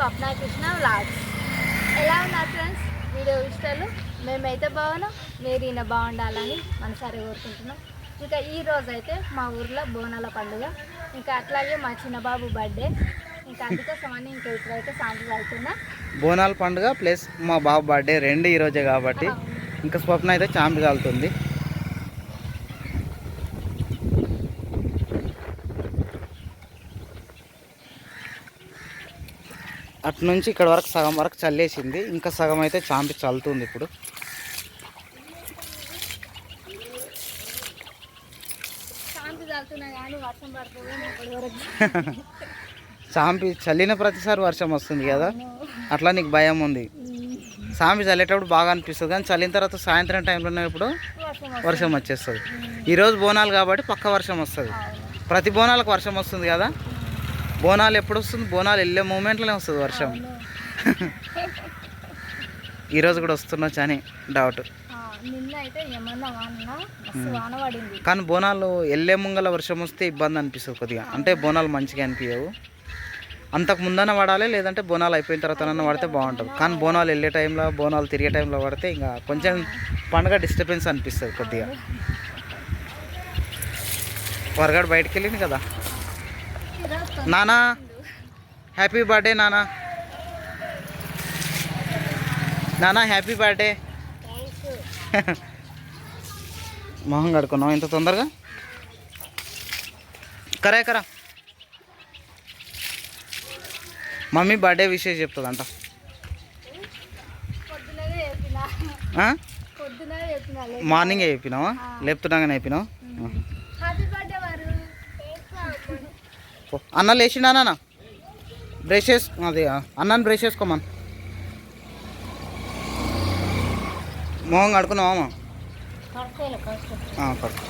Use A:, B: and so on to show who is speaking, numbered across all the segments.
A: స్వప్న Krishna vlogs ఎలా ఉన్నారు friends video ఇష్టాలు? మేమైతే బాగున్నాం మీరు ఈయన బాగుండాలని మనసారి కోరుకుంటున్నాం. ఇంకా ఈ రోజు అయితే మా ఊర్లో బోనాల పండుగ. ఇంకా అట్లాగే మా చిన్నబాబు బర్త్డే ఇంకా అందుకోసమని ఇంకా ఇప్పుడైతే సాంపులు అవుతున్నా
B: బోనాల పండుగ ప్లస్ మా బాబు బర్త్డే రెండు ఈరోజే కాబట్టి ఇంకా స్వప్న అయితే చాంపి కాలుతుంది అటు నుంచి ఇక్కడ వరకు సగం వరకు చల్లేసింది. ఇంకా సగం అయితే చాంపి చల్లుతుంది ఇప్పుడు. చాంపి చల్లిన ప్రతిసారి వర్షం వస్తుంది కదా? అట్లా నీకు భయం ఉంది. సాంపి చల్లేటప్పుడు బాగా అనిపిస్తుంది కానీ చల్లిన తర్వాత సాయంత్రం టైంలో ఉన్నప్పుడు
A: వర్షం
B: వర్షం వచ్చేస్తుంది. ఈరోజు బోనాలు కాబట్టి పక్క వర్షం వస్తుంది. ప్రతి బోనాలకు వర్షం వస్తుంది కదా? బోనాలు ఎప్పుడు వస్తుంది? బోనాలు వెళ్ళే మూమెంట్లోనే వస్తుంది వర్షం. ఈరోజు కూడా వస్తుండొచ్చు అని డౌట్ కానీ బోనాలు వెళ్ళే ముంగల వర్షం వస్తే ఇబ్బంది అనిపిస్తుంది కొద్దిగా. అంటే బోనాలు మంచిగా అనిపించవు అంతకు ముందన పడాలి లేదంటే బోనాలు అయిపోయిన తర్వాత పడితే బాగుంటుంది. కానీ బోనాలు వెళ్ళే టైంలో బోనాలు తిరిగే టైంలో పడితే ఇంకా కొంచెం పండుగ డిస్టర్బెన్స్ అనిపిస్తుంది కొద్దిగా. వరగాడు బయటికి వెళ్ళింది కదా? నానా? హ్యాపీ బర్త్డే నానా. నానా హ్యాపీ బర్త్డే మొహం కడుకున్నావు ఇంత తొందరగా? కరే కరా. మమ్మీ బర్త్డే విషయం చెప్తుందంట. మార్నింగే చెప్పినావా? లేపుతున్నాగానే చెప్పినావా
A: హ్యాపీ బర్త్డే వారు
B: పో. అన్న లేచిండా నాన్న? బ్రష్ చేసు అది అన్నాన్ని బ్రష్ చేసుకోమన్. మొహం కడుకున్నావా కడుకు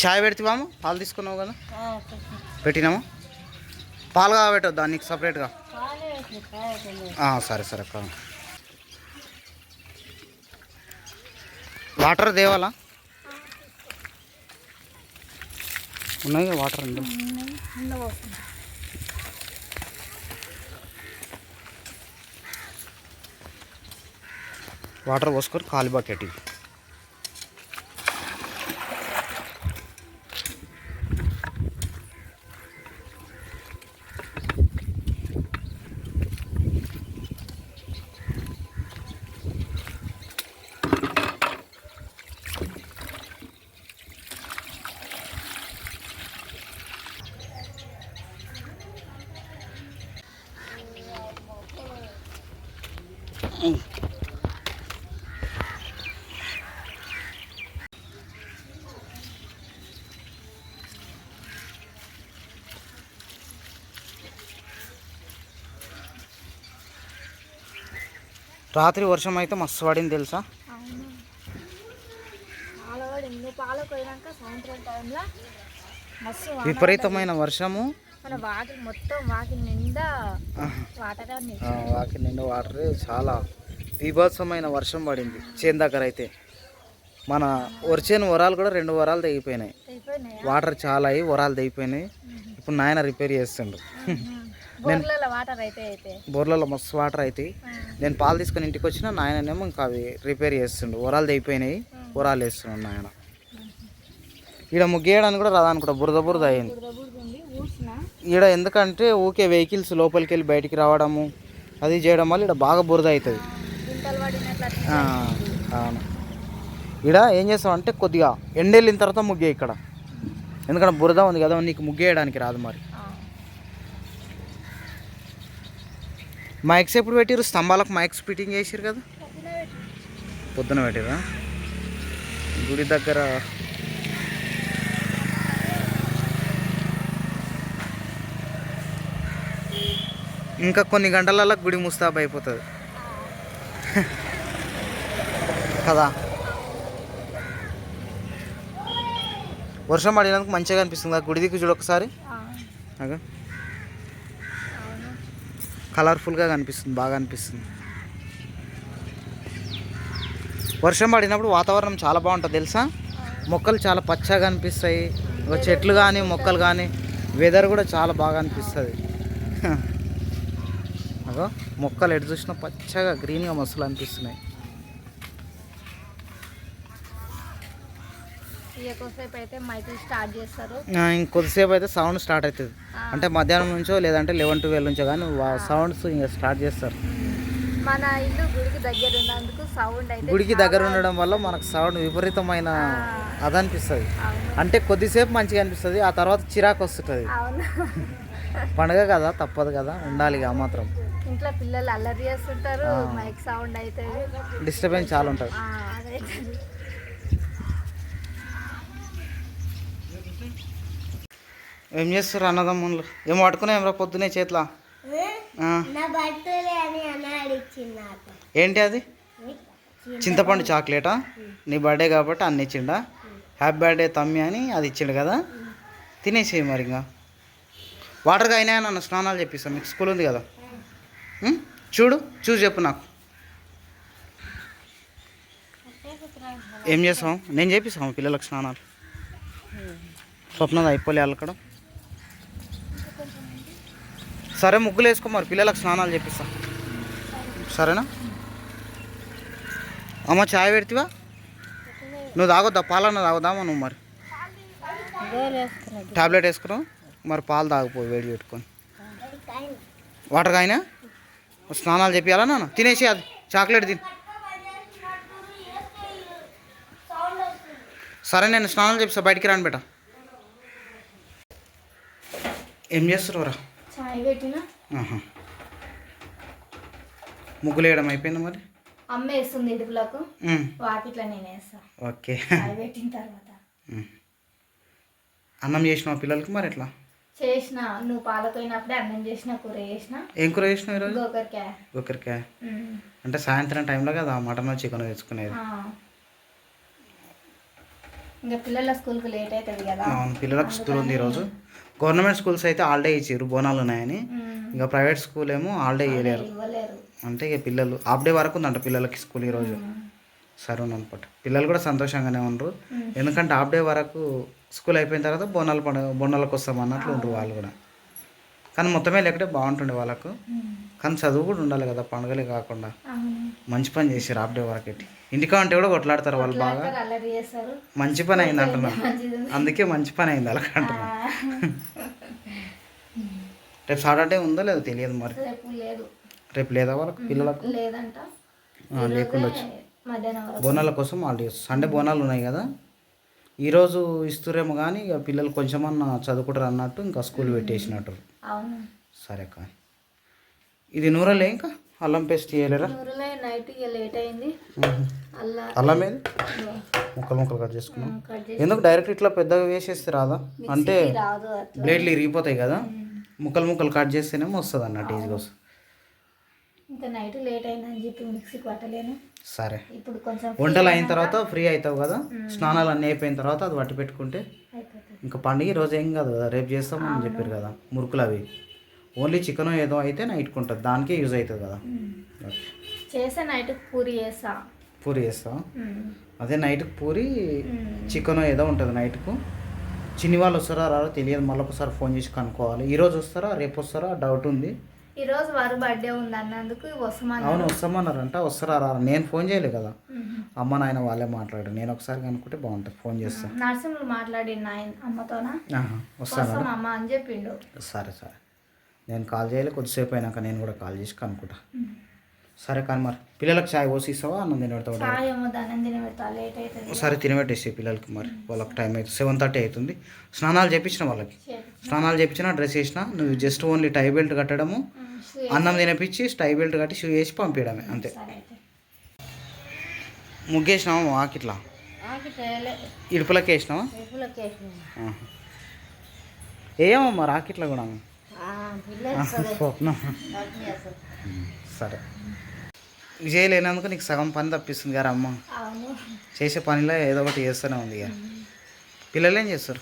B: చాయ్ పెడితేవాము పాలు తీసుకున్నావు కదా? పెట్టినామా పాలు కాబెట్టొద్దా నీకు సపరేట్గా? సరే సరే అక్క వాటర్ దేవాలా? ఉన్నాయి వాటర్ అండి వాటర్ పోసుకొని కాలి బకెట్ రాత్రి వర్షం అయితే మస్తు పడింది తెలుసా? విపరీతమైన వర్షము.
A: వాకిలి మొత్తం నిండా వాటర్
B: వాకి నిండా చాలా బీభత్సమైన వర్షం పడింది చేను దగ్గర అయితే. మన వరిచేను వరాలు కూడా రెండు వరాలు తెగిపోయినాయి. వాటర్ చాలా అయ్యి వరాలు తెగిపోయినాయి. ఇప్పుడు నాయన రిపేర్ చేస్తుండు.
A: అయితే
B: బోర్లలో మస్తు వాటర్ అవుతాయి నేను పాలు తీసుకొని ఇంటికి వచ్చిన నాయననేమో ఇంకా అవి రిపేర్ చేస్తుండు. వరాలు తెగిపోయినాయి. వరాలు వేస్తున్నాడు నాయన. ఈడ ముగ్గేయడానికి కూడా రాదనుకుంటా బురద బురద అయింది. ఈడ ఎందుకంటే ఊకే వెహికల్స్ లోపలికి వెళ్ళి బయటికి రావడము అది చేయడం వల్ల ఇక్కడ బాగా బురద అవుతుంది. అవును. ఇక్కడ ఏం చేస్తామంటే కొద్దిగా ఎండెళ్ళిన తర్వాత ముగ్గే ఇక్కడ. ఎందుకంటే బురద ఉంది కదా నీకు ముగ్గేయడానికి రాదు మరి. మైక్స్ ఎప్పుడు పెట్టిరు స్తంభాలకు మైక్స్ ఫిట్టింగ్ చేసిరు కదా.
A: పొద్దున పెట్టి-
B: పొద్దున పెట్టిరా? గుడి దగ్గర. ఇంకా కొన్ని గంటలలో గుడి ముస్తాబ్ అయిపోతుంది. కదా? వర్షం పడినందుకు మంచిగా అనిపిస్తుంది ఆ గుడి దిక్కు చూడు ఒకసారి.
A: ఆ.
B: అగా కలర్ఫుల్గా కనిపిస్తుంది బాగా అనిపిస్తుంది. వర్షం పడినప్పుడు వాతావరణం చాలా బాగుంటుంది తెలుసా? మొక్కలు చాలా పచ్చగా అనిపిస్తాయి. చెట్లు కానీ మొక్కలు కానీ వెదర్ కూడా చాలా బాగా అనిపిస్తుంది. అగో మొక్కలు ఎటు చూసినా పచ్చగా గ్రీన్గా మస్తులు అనిపిస్తున్నాయి.
A: కొద్దిసేపు అయితే మైకులు స్టార్ట్ చేస్తారు.
B: ఇంకొద్దిసేపు అయితే సౌండ్ స్టార్ట్ అవుతుంది. అంటే మధ్యాహ్నం నుంచో లేదంటే లెవెన్ ట్వెల్వ్ నుంచో కానీ సౌండ్స్ ఇంకా స్టార్ట్ చేస్తారు.
A: మన ఇల్లు గుడికి దగ్గర ఉన్నందుకు సౌండ్ అయితే
B: గుడికి దగ్గర ఉండడం వల్ల మనకు సౌండ్ విపరీతమైన అదనిపిస్తుంది.
A: అవును.
B: అంటే కొద్దిసేపు మంచిగా అనిపిస్తుంది ఆ తర్వాత చిరాకు వస్తుంటుంది పండగ కదా తప్పదు కదా ఉండాలి ఆ మాత్రం.
A: ఇంట్లో పిల్లలు అల్లరి చేస్తుంటారు మైక్ సౌండ్ అయితే
B: డిస్టర్బెన్స్ చాలా ఉంటుంది
A: ఆ, అదైతే
B: ఏం చేస్తారు అన్నదమ్ముళ్ళు? ఏం పట్టుకున్నాం రా పొద్దునే చేతిలో? ఏంటి అది? చింతపండు చాక్లెటా? నీ బర్త్డే కాబట్టి అన్ని ఇచ్చిండా? హ్యాపీ బర్త్డే తమ్మి అని అది ఇచ్చిండు కదా? తినేసేయి మరి ఇంకా వాటర్గా అయినా నన్ను స్నానాలు చెప్పిస్తాను మీకు స్కూల్ ఉంది కదా? చూడు చూసి చెప్పు నాకు. ఏం చేస్తాం నేను చేపిస్తాము పిల్లలకు స్నానాలు. స్వప్నది అయిపోలే అలకడం. సరే ముగ్గులు వేసుకో మరి పిల్లలకు స్నానాలు చేపిస్తా. సరేనా? అమ్మ చాయ్ పెడతావా? నువ్వు తాగొద్దా? పాలన్న తాగుదామా నువ్వు మరి? టాబ్లెట్ వేసుకున్నావు? మరి పాలు తాగిపోయి వేడి పెట్టుకొని. వాటర్ కాయినా స్నానాలు చెప్పాలా నాన్న? తినేసి అది చాక్లెట్ తిని. సరే నేను స్నానాలు చెప్పిస్తా బయటికి రాను బేట. ఏం చేస్తున్నావురా?
A: చాయ్ పెట్టిన.
B: ముగ్గులు వేయడం అయిపోయింది మరి?
A: అమ్మ వేస్తుంది
B: ఉమ్,
A: వాకిట్లో నేను వేస్తా.
B: ఓకే.
A: పెట్టిన తర్వాత.
B: అన్నం చేసినావు పిల్లలకి మరి ఎట్లా?
A: చేసిన. నువ్వు పాలతోయినప్పుడే అన్నం చేసిన కూర చేసిన.
B: ఏం కూర చేసినావు ఈరోజు?
A: గోకరికాయ.
B: ఒకరికాయ
A: ఉమ్.
B: అంటే సాయంత్రం టైంలో కదా మటన్ చికెన్ తెచ్చుకునేది.
A: ఇంకా పిల్లల స్కూల్కి లేట్ అవుతుంది కదా.
B: అవును పిల్లలకు స్కూల్ ఉంది ఈరోజు. గవర్నమెంట్ స్కూల్స్ అయితే హాలిడే ఇచ్చారు బోనాలు ఉన్నాయని. ఇంకా ప్రైవేట్ స్కూల్ ఏమో హాలిడే ఇవ్వలేరు. అంటే ఇక పిల్లలు హాఫ్ డే వరకు ఉందంట పిల్లలకి స్కూల్ ఈరోజు సరే అనమాట పిల్లలు కూడా సంతోషంగానే ఉండరు. ఎందుకంటే హాఫ్ డే వరకు స్కూల్ అయిపోయిన తర్వాత బోనాలు పండుగ బోనాలకు వస్తాం అన్నట్లు ఉంటారు వాళ్ళు కూడా. కానీ మొత్తమే లేకపోతే బాగుంటుండే వాళ్ళకు. కానీ చదువు కూడా ఉండాలి కదా పండుగలే కాకుండా. మంచి పని చేశారు హాఫ్ డే వరకు ఎట్టి ఇంటికా అంటే కూడా కొట్లాడతారు వాళ్ళు బాగా. మంచి పని అయింది అంటున్నారు. అందుకే మంచి పని అయింది అలా అంటున్నారు. రేపు సాటర్డే ఉందో లేదో తెలియదు మరి.
A: రేపు లేదు.
B: వాళ్ళకి పిల్లలకు? లేకుండా బోనాల కోసం హాలిడేస్. సండే బోనాలు ఉన్నాయి కదా? ఈరోజు ఇస్తురేమో కానీ ఇక పిల్లలు కొంచెమన్నా చదువుకుంటారు అన్నట్టు ఇంకా స్కూల్ పెట్టేసినట్టు. సరే కానీ ఇది నూరలే ఇంకా? అల్లం పేస్ట్ చేయలేరా?
A: నైట్ లేట్ అయింది. అల్లా
B: ఏది? ముక్కలు ముక్కలు కట్ చేసుకున్నాం. ఎందుకు డైరెక్ట్ ఇట్లా పెద్దగా వేసేస్తే రాదా? అంటే బ్లేడ్లు ఇరిగిపోతాయి కదా? ముక్కలు ముక్కలు కట్ చేస్తేనేమో వస్తుంది అన్నట్టు ఈజీగా వస్తుంది
A: ఇంకా నైట్ లేట్ అయిందని చెప్పి మిక్సీకి పట్టలేను.
B: సరే.
A: ఇప్పుడు కొంచెం
B: వంటలు అయిన తర్వాత ఫ్రీ అవుతావు కదా? స్నానాలు అన్నీ అయిపోయిన తర్వాత అది పట్టి పెట్టుకుంటే ఇంకా పండుగ రోజు ఏం కాదు కదా? రేపు చేస్తామని చెప్పారు కదా మురుకులు అవి. ఓన్లీ చికెన్ ఏదో అయితే నైట్కి ఉంటుంది. దానికే యూజ్ అవుతుంది కదా.
A: చేసే నైట్ పూరి చేస్తా.
B: పూరి చేస్తావా?
A: ఉమ్.
B: అదే నైట్కి పూరి. చికెన్ ఏదో ఉంటుంది నైట్కు. చిన్ని వాళ్ళు వస్తారా రారో తెలియదు. మళ్ళీ ఒకసారి ఫోన్ చేసి కనుక్కోవాలి. ఈరోజు వస్తారా? రేపు వస్తారా? డౌట్ ఉంది.
A: ఈరోజు వారు బర్త్డే ఉంది అన్నందుకు వస్తామని
B: అవును వస్తామన్నారంట. వస్తారా రారా? నేను ఫోన్ చేయలేదు కదా. అమ్మ నాయన వాళ్ళే మాట్లాడారు. నేను ఒకసారి కనుక్కుంటే బాగుంటుంది. ఫోన్ చేస్తాను
A: నరసింహులు మాట్లాడి నాయన అమ్మతోనా?
B: వస్తాను
A: వస్తాం అమ్మ అని చెప్పిండు.
B: సరే సరే. నేను కాల్ చేయాలి కొద్దిసేపు అయినాక నేను కూడా కాల్ చేసి కనుక్కుంటా. సరే కానీ మరి పిల్లలకు చాయ్ పోసి ఇస్తావా అన్నం తినబెడతావు?
A: ఏమో
B: సరే తినబెట్టేసి పిల్లలకి మరి. వాళ్ళకి టైం అవుతుంది సెవెన్ థర్టీ అవుతుంది స్నానాలు చేపించిన వాళ్ళకి. స్నానాలు చేపించిన డ్రెస్ వేసిన నువ్వు జస్ట్ ఓన్లీ టై బెల్ట్ కట్టడము అన్నం తినిపించి టై బెల్ట్ కట్టి షూ వేసి పంపించడమే అంతే. ముగ్గేసినావా ఆకిట్లా ఇడుపులకి వేసినావా ఆహా. ఏమమ్మా రాకెట్లో కూడా? స్వప్నం సరే. విజయ్ లేనందుకు నీకు సగం పని తప్పిస్తుంది గారు అమ్మ. చేసే పనిలో ఏదో ఒకటి చేస్తూనే ఉంది ఇక. పిల్లలు ఏం చేస్తారు?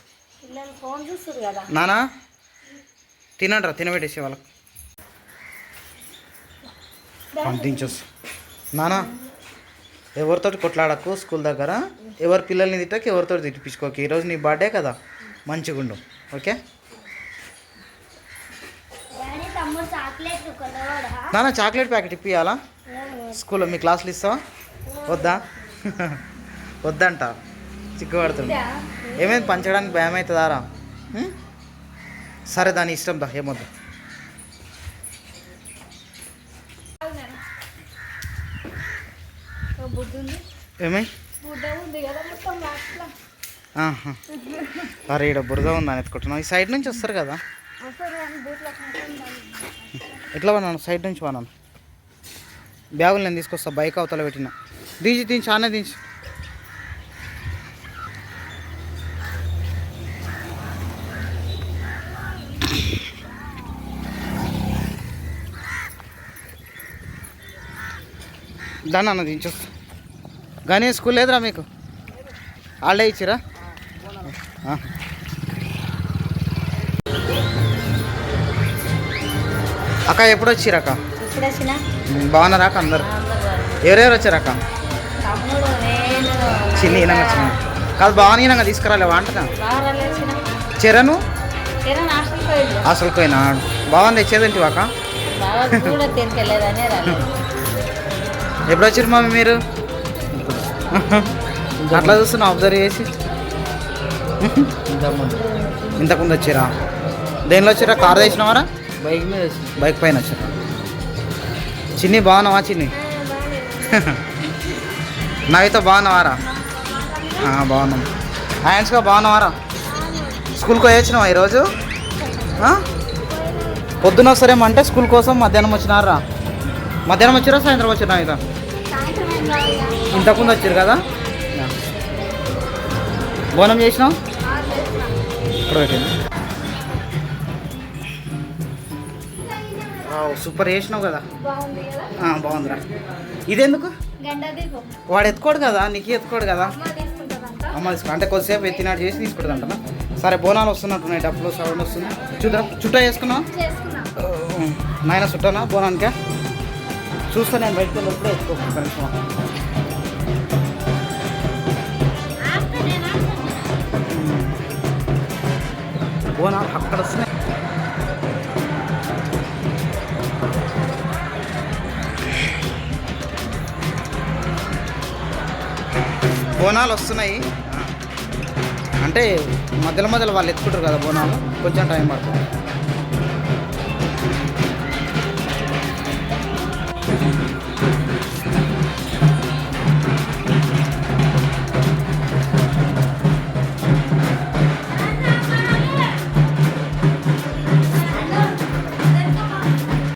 A: కదా.
B: నానా? తినండి రా తినబెట్టేసే వాళ్ళకి. పంపించొచ్చు. నానా? ఎవరితోటి కొట్లాడకు స్కూల్ దగ్గర? ఎవరి పిల్లల్ని తిట్టకు ఎవరితో తిట్టించుకోకు. ఈరోజు నీ బర్త్డే కదా. మంచిగుండు. ఓకే? నాన్న చాక్లెట్ ప్యాకెట్ ఇప్పియాలా? స్కూల్లో మీ క్లాసులు ఇస్తావా? వద్దా? వద్దంట. చిక్కుపడుతుంది ఏమైంది? పంచడానికి భయం అవుతుందారా? సరే దాని ఇష్టం దా ఏమొద్దు. ఏమై. అరే ఇక్కడ బురద ఉందని ఎత్తుకుంటున్నావు. ఈ సైడ్ నుంచి వస్తారు కదా
A: అసలు కానీ బూట్లో కనుక్కుంటాను
B: ఎట్లా వానాను సైడ్ నుంచి వానాను బ్యాగులు నేను తీసుకొస్తా బైక్ అవతల పెట్టిన. దించి దించి ఆనే దించి. దాన్ని అన్న దించొస్తా. కానీ స్కూల్ లేదురా మీకు? హాలిడే ఇచ్చిరా? అక్క ఎప్పుడు వచ్చిరక్క బాగున్నారా అక్క అందరు? ఎవరెవరు వచ్చారక్క
A: తమ్ముడు నేను.
B: చిన్ని ఈనంగా వచ్చిన కాదు బాగా ఈనంగా తీసుకురాలే అంటున్నా.
A: బాగా వచ్చిన
B: చెరను? అసలు పోయినా? బాగుంది తెచ్చేదేంటి అక్క? ఎప్పుడు వచ్చారు మమ్మీ మీరు? అట్లా చూస్తున్నా అబ్జర్వ్ చేసి. ఇంతకుముందు. వచ్చారా దేనిలో వచ్చారా కార్ తెచ్చినావారా?
C: బైక్ మీద
B: బైక్ పైన వచ్చారు. చిన్ని బాగున్నావా చిన్ని? నవ్వుతో బాగున్నావారా? ఆ, బాగున్నాం. హ్యాండ్స్గా బాగున్నావారా? స్కూల్కి వచ్చినావా ఈరోజు? పొద్దున్న పొద్దున అంటే స్కూల్ కోసం మధ్యాహ్నం వచ్చినారా? మధ్యాహ్నం వచ్చిరా సాయంత్రం వచ్చినా ఇక ఇంతకుముందు వచ్చారు కదా? బోనం చేసినాం ఇక్కడ పెట్టింది. సూపర్ చేసినావు కదా. బాగుందిరా. ఇదెందుకు? వాడు ఎత్తుకోడు కదా? నీకు ఎత్తుకోడు కదా?
A: అమ్మ
B: తీసుకో అంటే కొద్దిసేపు ఎత్తినట్టు చేసి తీసుకుంటుందంట సరే బోనాలు వస్తున్నట్టున్నాయి. డబ్బులు సౌండ్ వస్తుంది. చూద్దాం. చుట్టా
A: చేసుకున్నా.
B: నాయన చుట్టానా బోనానికే? చూస్తా నేను బయటకు వెళ్ళినప్పుడు ఎత్తుకో. ఒక్క నిమిషం. బోనాలు అక్కడ వస్తున్నాయి. బోనాలు వస్తున్నాయి. అంటే మధ్యలో మధ్యలో వాళ్ళు ఎత్తుకుంటారు కదా బోనాలు. కొంచెం టైం పడుతుంది.